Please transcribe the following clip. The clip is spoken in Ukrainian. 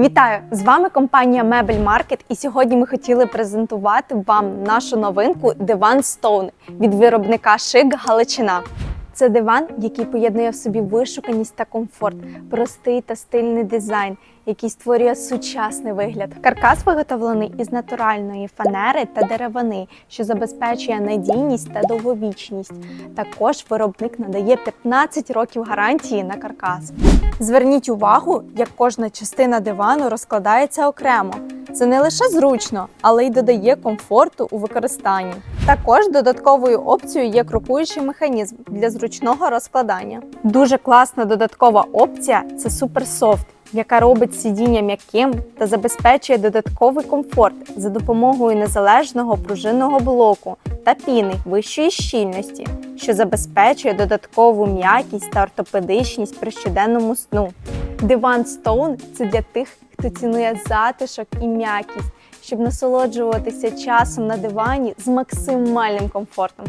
Вітаю! З вами компанія Мебель Маркет, і сьогодні ми хотіли презентувати вам нашу новинку Диван Stone від виробника Шик Галичина. Це диван, який поєднує в собі вишуканість та комфорт, простий та стильний дизайн, який створює сучасний вигляд. Каркас виготовлений із натуральної фанери та деревини, що забезпечує надійність та довговічність. Також виробник надає 15 років гарантії на каркас. Зверніть увагу, як кожна частина дивану розкладається окремо. Це не лише зручно, але й додає комфорту у використанні. Також додатковою опцією є крокуючий механізм для зручного розкладання. Дуже класна додаткова опція це Soft, яка робить сидіння м'яким та забезпечує додатковий комфорт за допомогою незалежного пружинного блоку та піни вищої щільності, що забезпечує додаткову м'якість та ортопедичність при щоденному сну. Диван Stone – це для тих, хто цінує затишок і м'якість, щоб насолоджуватися часом на дивані з максимальним комфортом.